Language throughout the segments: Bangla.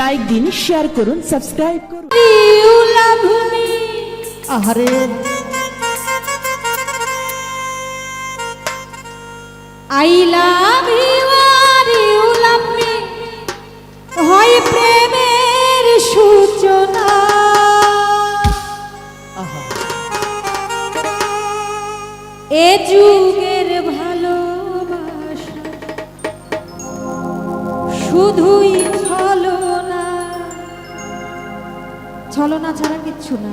লাইক দিন শেয়ার করুন সাবস্ক্রাইব করুন। আহারে। আই লাভ ইউ আর ইউ লাভ মি হয় প্রেমের সূচনা। এ যুগের ভালোবাসা। শুধুই ছলনা ছাড়া কিচ্ছু না।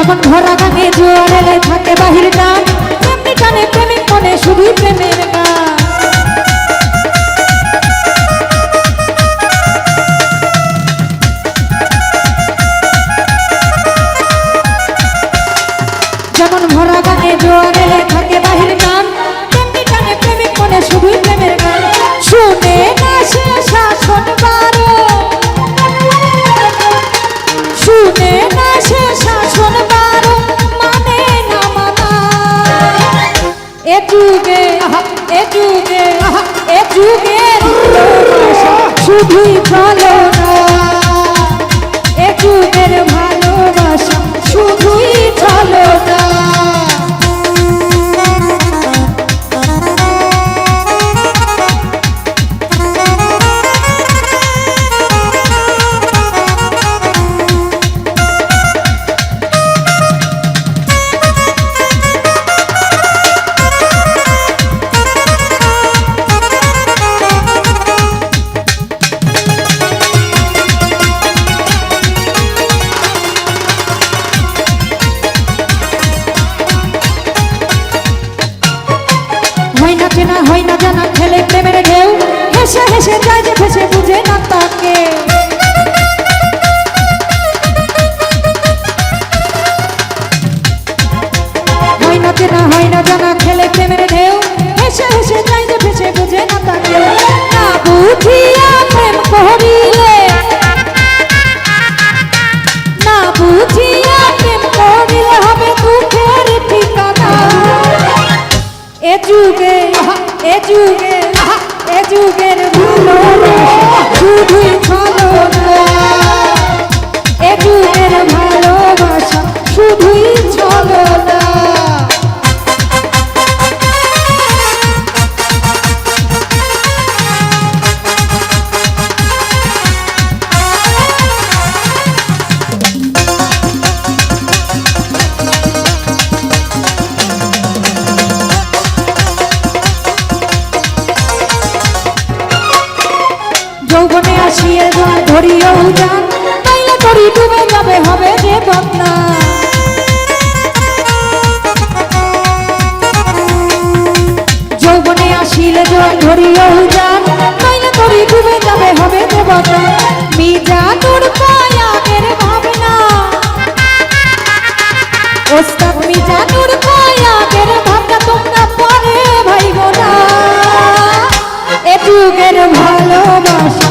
যখন ভরা গানে জোয়ার থাকে বাহির গান তেমনি টানে প্রেমিক মনে শুধুই প্রেমের গান। যেমন ভরা গানে জোয়ার থাকে বাহির গান তেমনি টানে প্রেমিক মনে শুধুই প্রেমের এ যুগে এ যুগে এ ভালোবাসা শুধুই ভালো না। বুঝে না তাকে। হয় না চেনা, হয় না জানা, খেলে প্রেমের ঢেউ। হেসে হেসে যায় যে ফেসে বুঝে না তাকে। না বুঝিয়া প্রেম করিলে। না বুঝিয়া প্রেম করিলে হবে দুঃখের যুগে, এ যুগে, এ যুগের ভালোবাসা।